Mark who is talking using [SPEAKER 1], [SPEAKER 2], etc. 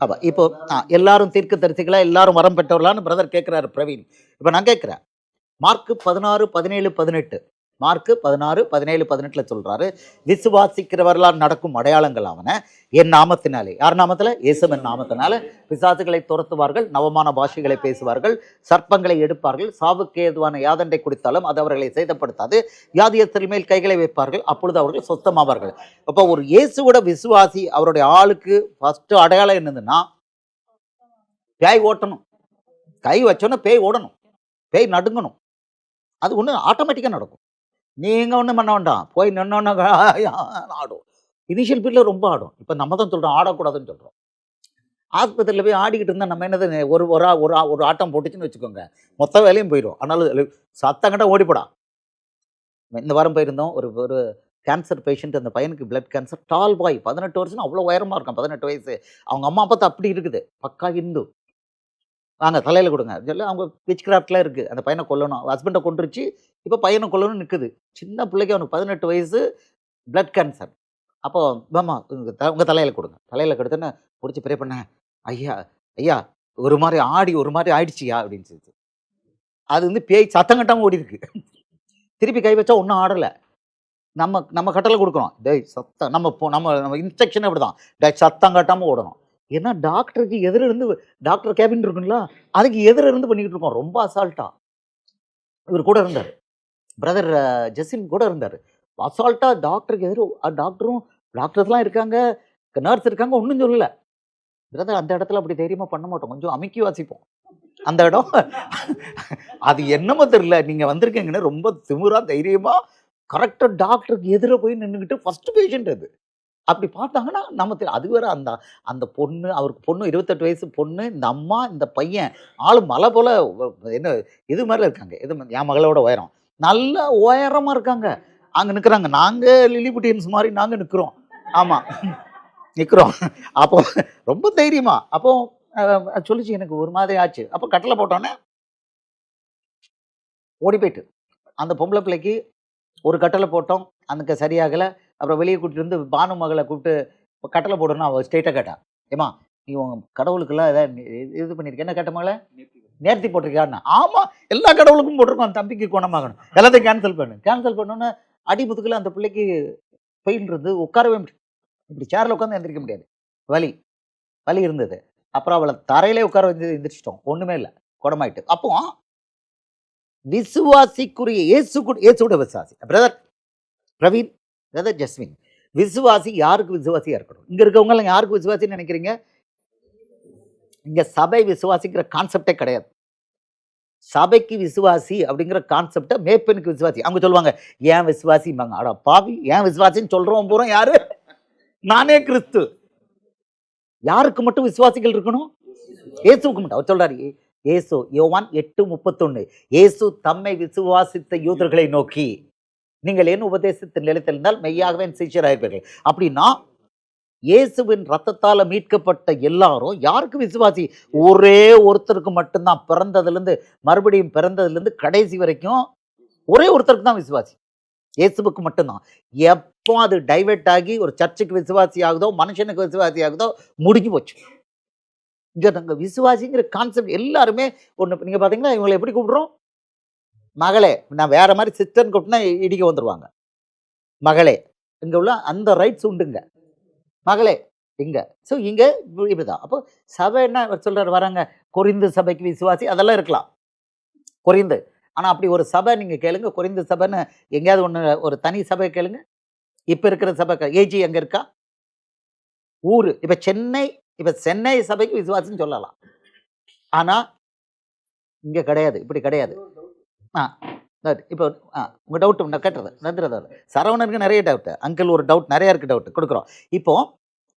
[SPEAKER 1] அப்போ இப்போ ஆ, எல்லாரும் தீர்க்க தரிசிகளா எல்லாரும் வரம் பெற்றவர்களான்னு பிரதர் கேட்குறாரு பிரவீன். இப்போ நான் கேட்குறேன் மார்க் பதினாறு பதினேழு பதினெட்டு. மார்க்கு பதினாறு பதினேழு பதினெட்டில் சொல்கிறாரு விசுவாசிக்கிறவர்களால் நடக்கும் அடையாளங்கள் அவன என் நாமத்தினாலே. யார் நாமத்தில்? இயேசுவின் நாமத்தினால. பிசாசுகளை துரத்துவார்கள் நவமான பாஷைகளை பேசுவார்கள் சர்ப்பங்களை எடுப்பார்கள் சாவுக்கு ஏதுவான யாதண்டை குடித்தாலும் அது அவர்களை சேதப்படுத்தாது. வியாதியத்தில் மேல் கைகளை வைப்பார்கள் அப்பொழுது அவர்கள் சொத்தமாவார்கள். அப்போ ஒரு இயேசுவோட விசுவாசி அவருடைய ஆளுக்கு ஃபஸ்ட்டு அடையாளம் என்னதுன்னா பேய் ஓட்டணும். கை வச்சோன்னே பேய் ஓடணும். பேய் நடுங்கணும். அது ஒன்று ஆட்டோமேட்டிக்காக நடக்கும். நீங்கள் ஒன்றும் பண்ண வேண்டாம். போய் நின்னோன்னு ஆடும் இனிஷியல் பீரியடில் ரொம்ப ஆடும் இப்போ நம்ம தான் சொல்கிறோம் ஆடக்கூடாதுன்னு சொல்கிறோம் ஆஸ்பத்திரியில் போய் ஆடிக்கிட்டு இருந்தால் நம்ம என்னது ஒரு ஒரு ஆ- ஒரு ஆ- ஒரு ஆட்டம் போட்டுச்சுன்னு வச்சுக்கோங்க. மொத்த வேலையும் போயிடும். ஆனாலும் சத்தங்கிட்ட ஓடிப்படா. இந்த வாரம் போயிருந்தோம். ஒரு ஒரு கேன்சர் பேஷண்ட் அந்த பையனுக்கு பிளட் கேன்சர் டால் பாய் பதினெட்டு வருஷம் அவ்வளோ உயரமாக இருக்கான் பதினெட்டு வயசு. அவங்க அம்மா அப்பா அப்படி இருக்குது. பக்கா இந்து. வாங்க தலையில் கொடுங்க. சொல்லி அவங்க விச் கிராஃப்ட்லாம் இருக்குது அந்த பையனை கொல்லணும். ஹஸ்பண்டை கொண்டுருச்சு இப்போ பையனை கொல்லணும்னு நிற்குது சின்ன பிள்ளைக்கு அவனுக்கு பதினெட்டு வயசு பிளட் கேன்சர் அப்போ மாமா உங்கள் தலையில் கொடுங்க. தலையில் கொடுத்தோன்னே பிடிச்சி ப்ரே பண்ண. ஐயா ஐயா ஒரு மாதிரி ஆடி ஒரு மாதிரி ஆயிடுச்சியா? அப்படின்னு சொல்லிட்டு. அது வந்து பேய் சத்தம் கட்டாமல் ஓடி இருக்கு திருப்பி கை வச்சா ஒன்றும் ஆடலை. நம்ம நம்ம கட்டளை கொடுக்குறோம். டேய் சத்தம் நம்ம போ- நம்ம நம்ம இன்ஸ்ட்ரக்ஷன் அப்படி தான் டே சத்தம் கட்டாமல் ஓடணும். ஏன்னா டாக்டருக்கு எதிர இருந்து டாக்டர் கேபின் இருக்குங்களா? அதுக்கு எதிர இருந்து பண்ணிக்கிட்டு இருக்கோம். ரொம்ப அசால்ட்டா. இவர் கூட இருந்தார். பிரதர் ஜெசின் கூட இருந்தார். அசால்ட்டா டாக்டருக்கு எதிர டாக்டரும் டாக்டர்ஸ்லாம் இருக்காங்க. நர்ஸ் இருக்காங்க. ஒன்றும் சொல்லலை. பிரதர் அந்த இடத்துல அப்படி தைரியமாக பண்ண மாட்டோம். கொஞ்சம் அமைக்கி வாசிப்போம். அந்த இடம். அது என்னமோ தெரியல. நீங்கள் வந்திருக்கீங்கன்னா ரொம்ப திமுறாக தைரியமாக கரெக்டாக டாக்டருக்கு எதிராக போய் நின்றுக்கிட்டு ஃபஸ்ட்டு பேஷண்ட் அது. அப்படி பார்த்தாங்கன்னா நம்ம தெரியும் அது வேற அந்த அந்த பொண்ணு அவருக்கு பொண்ணு இருபத்தெட்டு வயசு பொண்ணு இந்த அம்மா இந்த பையன் ஆளு மலை போல் என்ன இது மாதிரி இருக்காங்க. இது மாதிரி என் மகளோட உயரம். நல்ல உயரமாக இருக்காங்க. அங்கே நிற்கிறாங்க நாங்கள் லிலிபுட்டியன்ஸ் மாதிரி நாங்கள் நிற்கிறோம் ஆமாம் நிற்கிறோம் அப்போ ரொம்ப தைரியமா. அப்போ சொல்லிச்சு எனக்கு ஒரு மாதிரி ஆச்சு. அப்போ கட்டளை போட்டோன்னே ஓடி போயிட்டு. அந்த பொம்பளை பிள்ளைக்கு ஒரு கட்டளை போட்டோம். அதுக்கு சரியாகலை. அப்புறம் வெளியே கூட்டிட்டு வந்து பானு மகளை கூப்பிட்டு கட்டளை போடணும் அவள் ஸ்ட்ரெயிட்டாக கேட்டா. ஏமா நீ உங்க கடவுளுக்கெல்லாம் ஏதாவது இது- இது பண்ணியிருக்க என்ன கேட்ட நேர்த்தி போட்டிருக்கியான்னு. ஆமாம் எல்லா கடவுளுக்கும் போட்டிருக்கோம். அந்த தம்பிக்கு குணமாகணும். எல்லாத்தையும் கேன்சல் பண்ணு. கேன்சல் பண்ணோன்னே அடி அந்த பிள்ளைக்கு பெயின்றது உட்காரவே முடியும் இப்படி சேரில் உட்காந்து எந்திரிக்க முடியாது. வலி வலி இருந்தது. அப்புறம் அவளை தரையிலே உட்கார வந்து எந்திரிச்சிட்டோம். ஒன்றுமே இல்லை. குணமாயிட்டு. அப்போ விசுவாசிக்குரிய இயேசு கூட இயேசுட விசுவாசி. பிரதர் பிரவீன் அதாவது ஜஸ்வின் விசுவாசி யாருக்கு விசுவாசியாக இருக்கணும்? இங்கே இருக்கவங்களாம் யாருக்கு விசுவாசின்னு நினைக்கிறீங்க? இங்கே சபை விசுவாசிங்கிற கான்செப்டே கிடையாது. சபைக்கு விசுவாசி அப்படிங்கிற கான்செப்டை மேப்பெனுக்கு விசுவாசி. அவங்க சொல்லுவாங்க ஏன் விசுவாசிம்பாங்க? அட பாவி ஏன் விசுவாசின்னு சொல்கிறோம் போகிறோம் யாரு? நானே கிறிஸ்து. யாருக்கு மட்டும் விசுவாசிகள் இருக்கணும்? இயேசுவுக்கு மட்டும். அவர் சொல்கிறாரு ஏசு யோவான் எட்டு முப்பத்தொன்று ஏசு தம்மை விசுவாசித்த யூதர்களை நோக்கி நீங்கள் என் உபதேசத்தில் நிலைத்திருந்தால் மெய்யாகவே என் சீஷராயிருப்பீர்கள் அப்படின்னா இயேசுவின் ரத்தத்தால் மீட்கப்பட்ட எல்லாரும் யாருக்கு விசுவாசி? ஒரே ஒருத்தருக்கு மட்டும்தான். பிறந்ததுலேருந்து மறுபடியும் பிறந்ததுலேருந்து கடைசி வரைக்கும் ஒரே ஒருத்தருக்கு தான் விசுவாசி. இயேசுவுக்கு மட்டும்தான். எப்போ அது டைவெர்ட் ஆகி ஒரு சர்ச்சுக்கு விசுவாசி ஆகுதோ மனுஷனுக்கு விசுவாசி ஆகுதோ முடிஞ்சு போச்சு. இங்கே நாங்கள் விசுவாசிங்கிற கான்செப்ட் எல்லாருமே ஒன்று நீங்கள் பார்த்தீங்கன்னா இவங்களை எப்படி கூப்பிடுறோம்? மகளே நான் வேற மாதிரி சிஸ்டர்னு கூப்பிட்டுனா இடிக்க வந்துடுவாங்க மகளே இங்கே உள்ள அந்த ரைட்ஸ் உண்டுங்க. மகளே இங்கே. ஸோ இங்கே இப்படி- இப்படிதான். அப்போ சபை என்ன சொல்கிறார் வராங்க கொரிந்து சபைக்கு விசுவாசி அதெல்லாம் இருக்கலாம். குறைந்து ஆனால் அப்படி ஒரு சபை நீங்கள் கேளுங்க குறைந்த சபைன்னு எங்கேயாவது ஒன்று ஒரு தனி சபை கேளுங்க. இப்போ இருக்கிற சபை ஏஜி எங்கே இருக்கா? ஊர். இப்போ சென்னை இப்போ சென்னை சபைக்கு விசுவாசின்னு சொல்லலாம். ஆனால் இங்கே கிடையாது இப்படி கிடையாது. ஆ இப்போ ஆ உங்கள் டவுட் நான் கேட்டுறது நன்றிதான் சரவணனுக்கு நிறைய டவுட்டு அங்கிள் ஒரு டவுட் நிறைய இருக்குது டவுட் கொடுக்குறோம். இப்போது